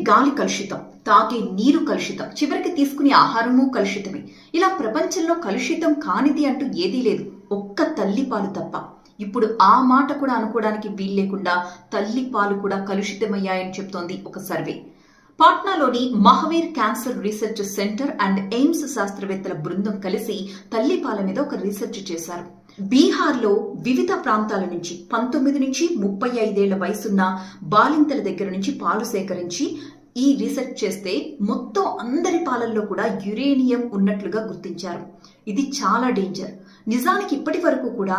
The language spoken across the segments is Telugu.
గాలి కలుషితం తాగే నీరు కలుషితం చివరికి తీసుకునే ఆహారము కలుషితమే. ఇలా ప్రపంచంలో కలుషితం కానిది అంటూ ఏదీ లేదు. ఒక్క తల్లి పాలు తప్ప. ఇప్పుడు ఆ మాట కూడా అనుకోవడానికి వీల్లేకుండా తల్లి పాలు కూడా కలుషితమయ్యాయని చెప్తోంది ఒక survey. పాట్నాలోని Mahavir cancer research centre and AIIMS శాస్త్రవేత్తల బృందం కలిసి తల్లిపాల మీద ఒక రీసెర్చ్ చేశారు. బీహార్లో వివిధ ప్రాంతాల నుంచి పంతొమ్మిది నుంచి ముప్పై ఐదేళ్ళ వయసున్న బాలింతల దగ్గర నుంచి పాలు సేకరించి ఈ రీసెర్చ్ చేస్తే మొత్తం అందరి పాలల్లో కూడా యురేనియం ఉన్నట్లుగా గుర్తించారు. ఇది చాలా డేంజర్ నిజానికి ఇప్పటి వరకు కూడా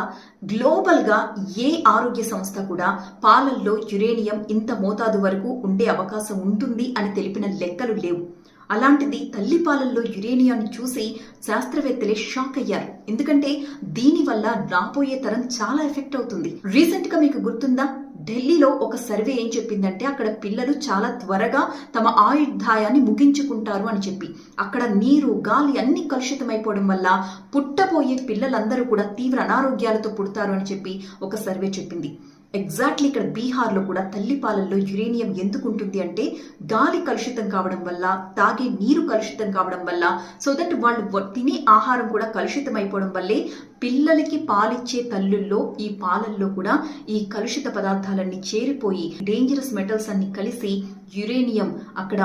గ్లోబల్గా ఏ ఆరోగ్య సంస్థ కూడా పాలల్లో యురేనియం ఇంత మోతాదు వరకు ఉండే అవకాశం ఉంటుంది అని తెలిపిన లెక్కలు లేవు. అలాంటిది తల్లి పాలల్లో యురేనియాన్ని చూసి శాస్త్రవేత్తలే షాక్ అయ్యారు. ఎందుకంటే దీనివల్ల రాబోయే తరం చాలా ఎఫెక్ట్ అవుతుంది. రీసెంట్గా మీకు గుర్తుందా? ఢిల్లీలో ఒక సర్వే ఏం చెప్పిందంటే అక్కడ పిల్లలు చాలా త్వరగా తమ ఆయుర్దాయాన్ని ముగించుకుంటారు అని చెప్పి. అక్కడ నీరు గాలి అన్ని కలుషితమైపోవడం వల్ల పుట్టబోయే పిల్లలందరూ కూడా తీవ్ర అనారోగ్యాలతో పుడతారు అని చెప్పి ఒక సర్వే చెప్పింది. ఎగ్జాక్ట్లీ ఇక్కడ బీహార్లో కూడా తల్లిపాలల్లో యురేనియం ఎందుకు ఉంటుంది అంటే గాలి కలుషితం కావడం వల్ల తాగే నీరు కలుషితం కావడం వల్ల సో దట్ వాళ్ళు తినే ఆహారం కూడా కలుషితం అయిపోవడం వల్లే పిల్లలకి పాలిచ్చే తల్లుల్లో ఈ పాలల్లో కూడా ఈ కలుషిత పదార్థాలన్నీ చేరిపోయి డేంజరస్ మెటల్స్ అన్ని కలిసి యురేనియం అక్కడ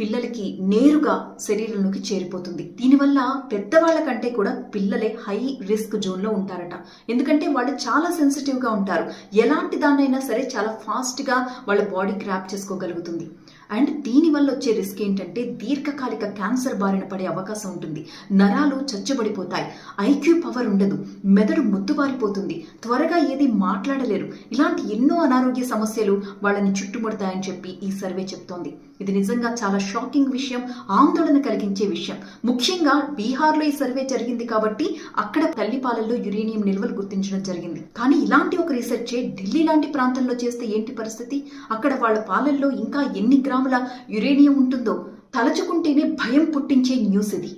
పిల్లలకి నేరుగా శరీరంలోకి చేరిపోతుంది. దీనివల్ల పెద్దవాళ్ళ కంటే కూడా పిల్లలే హై రిస్క్ జోన్లో ఉంటారట. ఎందుకంటే వాళ్ళు చాలా సెన్సిటివ్గా ఉంటారు. ఎలాంటి దాన్నైనా సరే చాలా ఫాస్ట్గా వాళ్ళ బాడీ క్రాప్ చేసుకోగలుగుతుంది. అండ్ దీని వల్ల వచ్చే రిస్క్ ఏంటంటే దీర్ఘకాలిక క్యాన్సర్ బారిన పడే అవకాశం ఉంటుంది. నరాలు చచ్చుబడిపోతాయి. ఐక్యూ పవర్ ఉండదు. మెదడు ముద్దుబారిపోతుంది త్వరగా ఏది మాట్లాడలేరు. ఇలాంటి ఎన్నో అనారోగ్య సమస్యలు వాళ్ళని చుట్టుముడతాయని చెప్పి ఈ సర్వే చెప్తోంది. ఇది నిజంగా చాలా షాకింగ్ విషయం ఆందోళన కలిగించే విషయం. ముఖ్యంగా బీహార్లో ఈ సర్వే జరిగింది కాబట్టి అక్కడ తల్లిపాలల్లో యురేనియం నిల్వలు గుర్తించడం జరిగింది. కానీ ఇలాంటి ఒక రీసెర్చే ఢిల్లీ లాంటి ప్రాంతంలో చేస్తే ఏంటి పరిస్థితి? అక్కడ వాళ్ళ పాలల్లో ఇంకా ఎన్ని గ్రాముల యురేనియం ఉంటుందో తలచుకుంటేనే భయం పుట్టించే న్యూస్ ఇది.